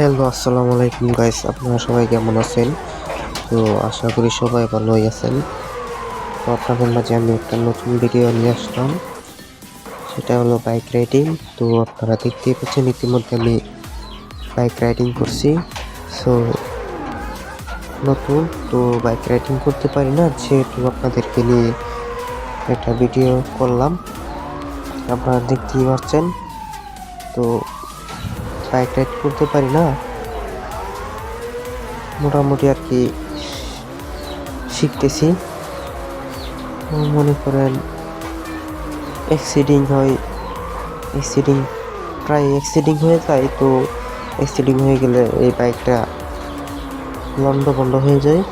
Hello আসসালামু আলাইকুম guys আপনারা সবাই কেমন আছেন? তো আশা করি সবাই ভালোই আছেন। তো আপনাদের মাঝে আমি একটা নতুন ভিডিও নিয়ে আসলাম। সেটা হলো বাইক রাইডিং তো আপনারা দেখতেই পাচ্ছেন, ইতিমধ্যে আমি বাইক রাইডিং করছি। সো নতুন। তো বাইক রাইডিং করতে পারি না, যেহেতু আপনাদেরকে নিয়ে একটা ভিডিও করলাম। আপনারা দেখতেই পাচ্ছেন। তো বাইক রাইড করতে পারি না, মোটামুটি আর কি শিখতেছি। মনে করেন অ্যাক্সিডিং হয় অ্যাক্সিডিং প্রায় অ্যাক্সিডিং হয়ে যায়, তো অ্যাক্সিডিং হয়ে গেলে এই বাইকটা লন্ড বন্ড হয়ে যায়।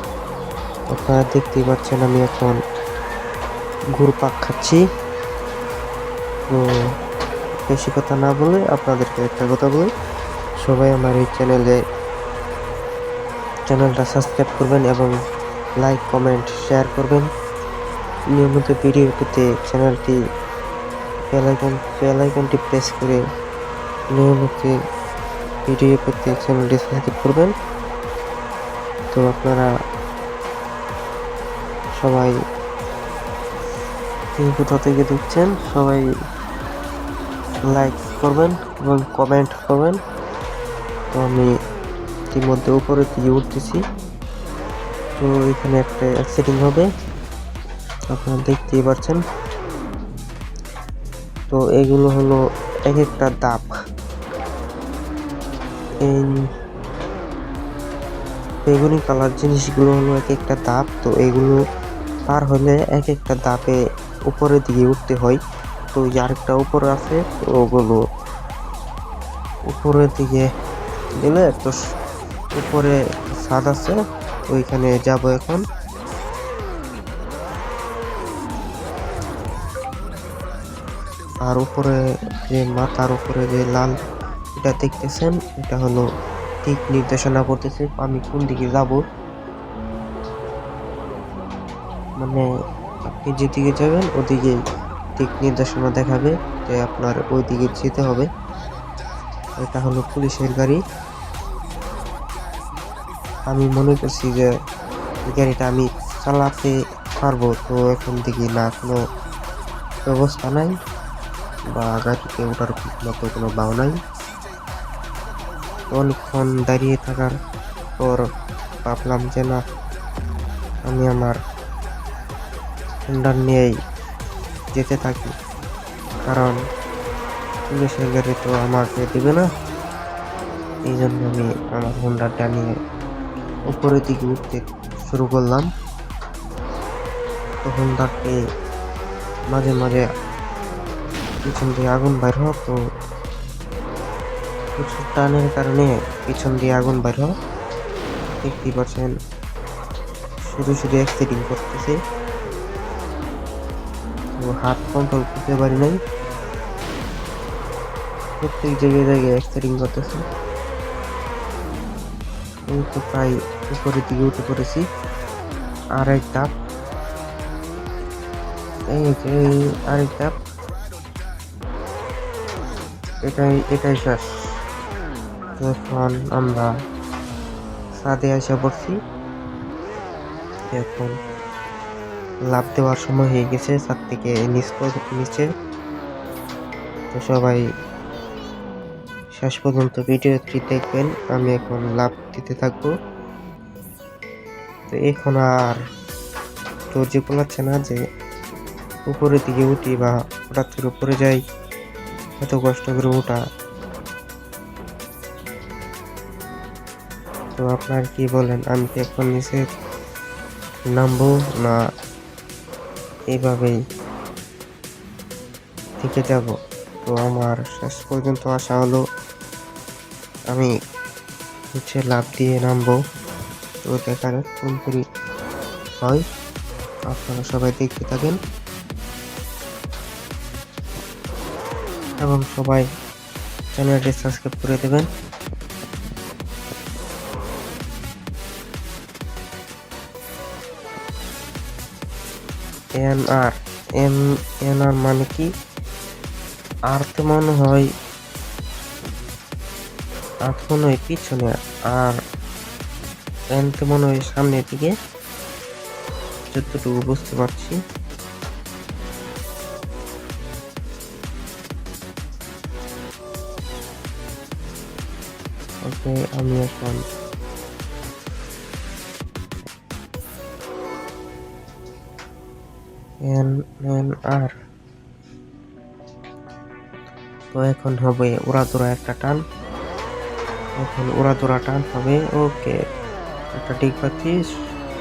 আপনারা দেখতেই পাচ্ছেন আমি এখন ঘুরপাক খাচ্ছি। তো বেশি কথা না বলে আপনাদেরকে একটা কথা বলি সবাই আমার এই চ্যানেলে, চ্যানেলটা সাবস্ক্রাইব করবেন এবং লাইক কমেন্ট শেয়ার করবেন। নিয়মিত ভিডিও পেতে চ্যানেলটি বেলাইকন বেলাইকনটি প্রেস করে নিয়মিত ভিডিও পেতে চ্যানেলটি সাবস্ক্রাইব করবেন। তো আপনারা সবাই কোথা থেকে দেখছেন, সবাই লাইক করবেন এবং কমেন্ট করবেন। তো আমি ইতিমধ্যে উপরে দিয়ে উঠতেছি। তো এখানে একটা অ্যাক্সিডেন্ট হবে। আপনারা দেখতেই পাচ্ছেন। তো এগুলো হলো এক একটা দাপ এই বেগুনি কালার জিনিসগুলো হলো এক একটা দাপ তো এগুলো পার হলে এক একটা দাপে উপরের দিকে উঠতে হয়। তো ওই যে আরেকটা উপরে আছে। তো ওগুলো উপরের দিকে গেলে তো উপরে ছাদ আছে, ওইখানে যাব এখন। আর উপরে যে মাথার উপরে যে লাল, এটা দেখতেছেন, এটা হলো ঠিক নির্দেশনা করতেছে আমি কোন দিকে যাব। মানে আপনি যেদিকে যাবেন, ওদিকে ঠিক নির্দেশনা দেখাবে যে আপনার ওই দিকে যেতে হবে। এটা হলো পুলিশের গাড়ি। আমি মনে করছি যে গাড়িটা আমি চালাতে পারব, তো এখন দেখি না কোনো ব্যবস্থা নাই বা গাড়িতে ওঠার মতো কোনো বাও নাই। অনেকক্ষণ দাঁড়িয়ে থাকার পর ভাবলাম যে না, আমি আমার হুন্ডার নিয়েই যেতে থাকি। কারণ পুলিশের গাড়ি তো আমাকে দেবে না। এই জন্য আমি আমার হুন্ডারটা নিয়ে উপরের দিকে উঠতে শুরু করলাম। তখন হুন্ডারকে মাঝে মাঝে পিছন দিয়ে আগুন বাইর হোক তো কিছু টানের কারণে পিছন দিয়ে আগুন বাইর হোক। দেখতেই পাচ্ছেন, শুধু শুধু অ্যাক্সিডেন্ট করতেছে। তো হাত কন্ট্রোল করতে পারি নাই। প্রত্যেক জায়গায় জায়গায় অ্যাক্সিডেন্ট করতেছে এই তো প্রায় উপরের দিকে উঠে পড়েছি। আর এক ধাপ। এই এই আরেক ধাপ। এটাই এটাই শেষ। এখন আমরা ছাদে এসে পড়ছি। এখন লাভ দেওয়ার সময় হয়ে গেছে, ছাদ থেকে নিচ নিচে। তো সবাই শেষ পর্যন্ত ভিডিওটি দেখবেন। আমি এখন লাভ দিতে থাকব। তো এখন আর ধৈর্য কোলাচ্ছে না যে উপরের দিকে উঠি বা হঠাৎ করে উপরে যাই, এত কষ্ট করে ওঠা। তো আপনার কি বলেন, আমি কি এখন নিচে নামবো না এইভাবেই থেকে যাব? তো আমার শেষ পর্যন্ত আসা হলো আমি হচ্ছে লাভ দিয়ে নামবো। তো দেখা কোন করি। হয়, আপনারা সবাই দেখতে থাকেন। এবং সবাই চ্যানেলটি সাবস্ক্রাইব করে দেবেন। N R M N R মানে কি? আর তো মনে হয় হাত মনে পিছনে আর প্যান্ট মনে হয় সামনের দিকে। যতটুকু বুঝতে পারছি। ওকে, আমি এখন এন এন, আর। তো এখন হবে ওরা তোরা একটা টান। এখন ওরা তোরা টান হবে, ওকে। একটা ঠিক পাচ্ছিস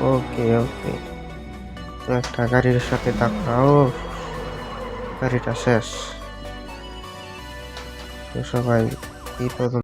ওকে ওকে। একটা গাড়ির সাথে দেখাও। গাড়িটা শেষ। সবাই এই পর্যন্ত